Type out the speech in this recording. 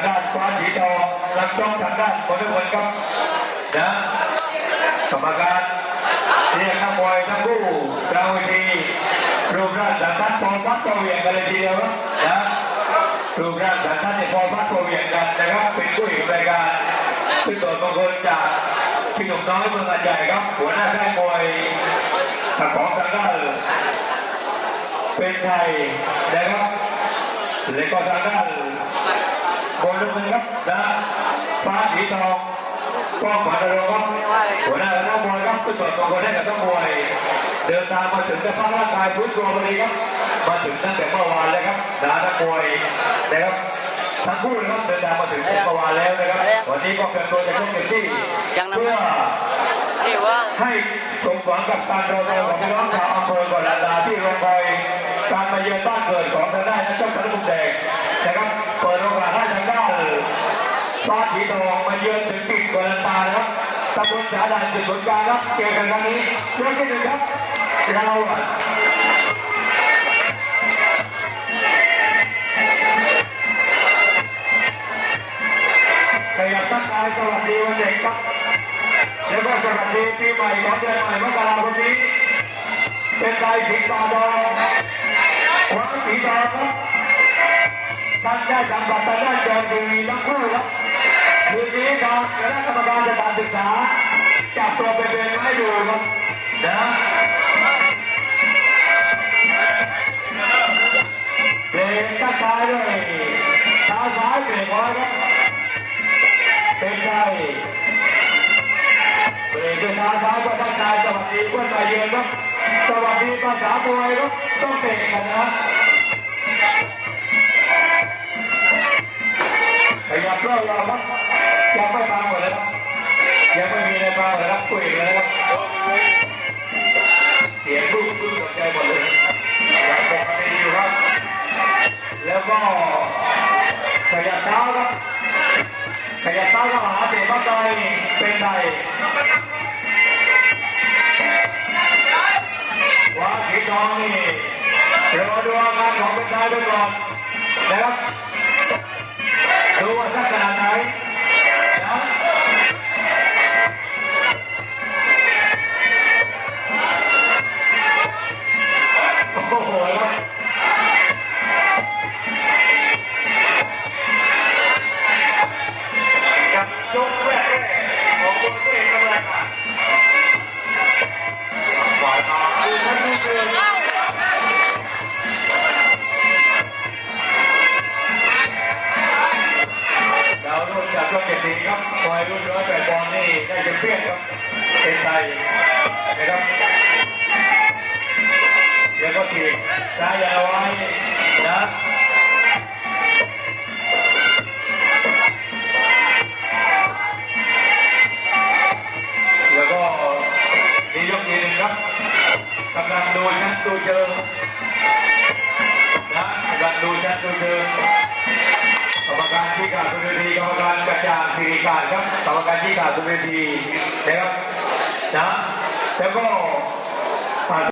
างด้านฟ้าสีทองรับจ้องทางด้านคนทุกคนครับนะกรรมการเรียกนักมวยทั้งคู่ดาวทีรูปร่างสันทัดพอพัดตัวเวียงกันเลยทีเดียวครับนะรูปร่างสันทัดเนี่ยพอพัดตัวเวียงกันนะครับเป็นคู่เอกรายการซึ่งตัวบางคนจากพี่หนุ่มน้อยเมืองใหญ่ครับ หัวหน้าค่ายมวยทางของทางด้านเป็นไทยนะครับแล้วก็ทางด้าน บนลูกมือครับนะฟ้าสีทองก้องขวัญนรงค์ครับหัวหน้าคณะมวยครับขึ้นต่อตัวคนได้กับต้องมวยเดินทางมาถึงสภาพร่างกายฟื้นตัวพอดีครับมาถึงตั้งแต่เมื่อวานแล้วครับนานักมวยนะครับทั้งคู่นะครับเดินทางมาถึงเมื่อวานแล้วนะครับวันนี้ก็เป็นตัวจะชกเต็มที่เพื่อนี่ว่าให้สมหวังกับการรอคอยของพี่น้องชาวอำเภอกอลาลาที่รอคอยการมาเยือนบ้านเกิดของทางด้านนักชกสารบุญแดงนะครับเปิด ตำบลสาดานจุดศูนย์กลางครับเจอกันครั้งนี้ยกที่หนึ่งครับเราอะขยับทักทายสวัสดีวันเด็กครับแล้วก็สวัสดีปีใหม่ของเดือนใหม่มกราคมนี้เป็นลายสีตาดองขวาสีดองครับท่านได้สัมผัสทางด้านจอทีวีทั้งคู่ครับ ทีนี้ทางคณะกรรมการสถานศึกษาจับตัวเป็นไม้ดูครับนะเบรกตั้งท้ายด้วยเท้าซ้ายเบรกไว้ครับเป็นไงเบรกด้วยเท้าซ้ายก็ทักทายสวัสดีเพื่อนมาเยือนครับสวัสดีภาษามวยครับต้องเตะกันนะ ขยับเล่ารอครับยังไม่ฟังหมดเลยครับยังไม่มีอะไรฟังเลยครับคุยกันนะครับเสียงลูกลูกสนใจหมดเลยอยากบอกกันดีอยู่ครับ แล้วก็ขยับเท้าครับขยับเท้าเข้าหาเตะเข้าไปเป็นไทยว่าสีทองนี่รอดูอาการของเป็นชายไปก่อนนะครับ ได้จะเปี้ยงครับเป็นไทยนะครับแล้วก็ทีมซ้ายยาว กรรมการกระจางสิริการครับกรรมการที่การบนเวทีนะครับนะแล้วก็